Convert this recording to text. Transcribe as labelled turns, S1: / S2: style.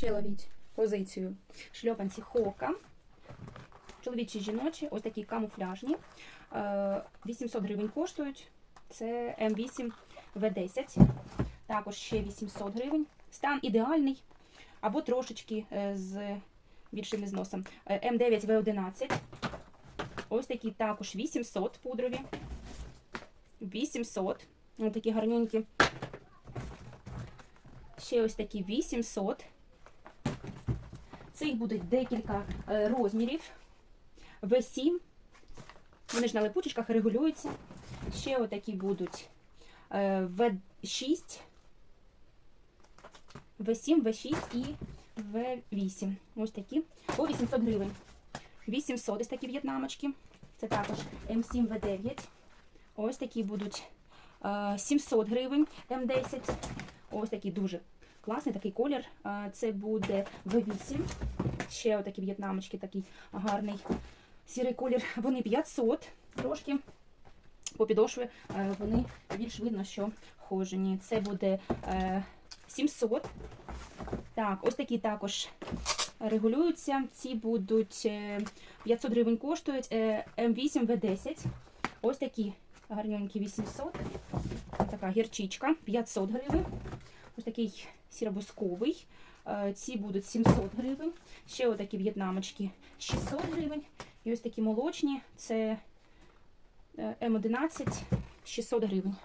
S1: Ще ловіть позицію шльопанці Хока. Чоловічі жіночі, ось такі камуфляжні. Е, 800 гривень коштують. Це М8 В10. Також ще 800 гривень. Стан ідеальний. Або трошечки е, з більшим ізносом. Е, М9 В11. Ось такі також 800 пудрові. 800. Ось такі гарненькі. Ще ось такі 800. Цих буде декілька е, розмірів. В7. Вони ж на липучечках регулюються. Ще отакі будуть е, В6, В7, В6 і В8. Ось такі. По 800 гривень. 800 ось такі в'єтнамочки. Це також М7, В9. Ось такі будуть е, 700 гривень М10. Ось такий дуже класний такий колір. Е, Це буде В8. Ще отакі в'єтнамочки, такий гарний сірий колір. Вони 500 трошки. По підошві е, вони більш видно, що хожені. Це буде е, 700. Так, ось такі також регулюються. Ці будуть е, 500 гривень коштують. Е, М8 В10. Ось такі гарненькі 800. Така гірчичка 500 гривень. Ось такий сіробусковий. Е, Ці будуть 700 гривень. Ще отакі в'єтнамочки 600 гривень. І ось такі молочні. Це е, М11 600 гривень.